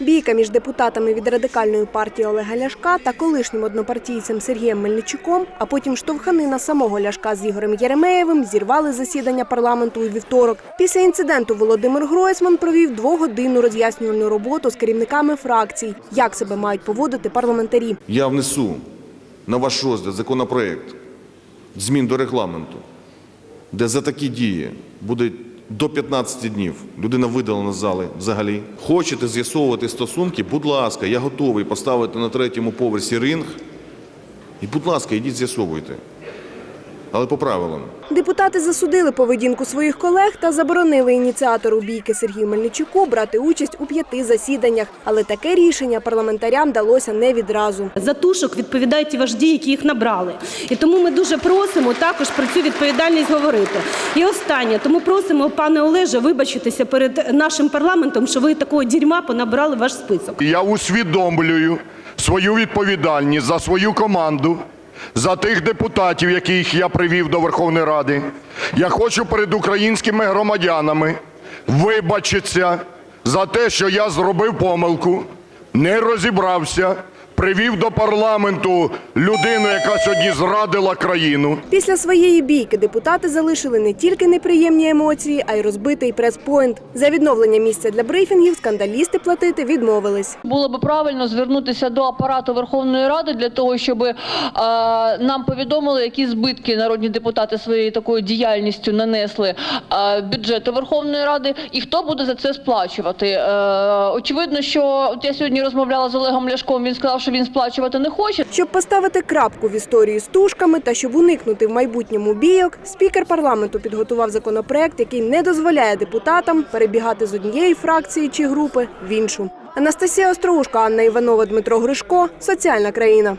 Бійка між депутатами від радикальної партії Олега Ляшка та колишнім однопартійцем Сергієм Мельничуком, а потім штовханина самого Ляшка з Ігорем Єремеєвим зірвали засідання парламенту у вівторок. Після інциденту Володимир Гройсман провів двогодинну роз'яснювальну роботу з керівниками фракцій, як себе мають поводити парламентарі. Я внесу на ваш розгляд законопроект змін до регламенту, де за такі дії буде до 15 днів людина видалена з зали взагалі. Хочете з'ясовувати стосунки, будь ласка, я готовий поставити на третьому поверсі ринг. І, будь ласка, йдіть з'ясовуйте. Але по правилам. Депутати засудили поведінку своїх колег та заборонили ініціатору бійки Сергію Мельничуку брати участь у п'яти засіданнях. Але таке рішення парламентарям далося не відразу. За тушок відповідають ті вожді, які їх набрали. І тому ми дуже просимо також про цю відповідальність говорити. І останнє, тому просимо, пане Олеже, вибачитися перед нашим парламентом, що ви такого дерьма понабрали в ваш список. Я усвідомлюю свою відповідальність за свою команду, за тих депутатів, яких я привів до Верховної Ради. Я хочу перед українськими громадянами вибачитися за те, що я зробив помилку, не розібрався, привів до парламенту людину, яка сьогодні зрадила країну. Після своєї бійки депутати залишили не тільки неприємні емоції, а й розбитий прес-пойнт. За відновлення місця для брифінгів скандалісти платити відмовились. Було б правильно звернутися до апарату Верховної Ради для того, щоб е, нам повідомили, які збитки народні депутати своєю такою діяльністю нанесли е, бюджету Верховної Ради, і хто буде за це сплачувати. Е, очевидно, що от я сьогодні розмовляла з Олегом Ляшком. Він сказав, що він сплачувати не хоче. Щоб поставити крапку в історії з тушками та щоб уникнути в майбутньому бійок, спікер парламенту підготував законопроект, який не дозволяє депутатам перебігати з однієї фракції чи групи в іншу. Анастасія Остроушко, Анна Іванова, Дмитро Гришко. Соціальна країна.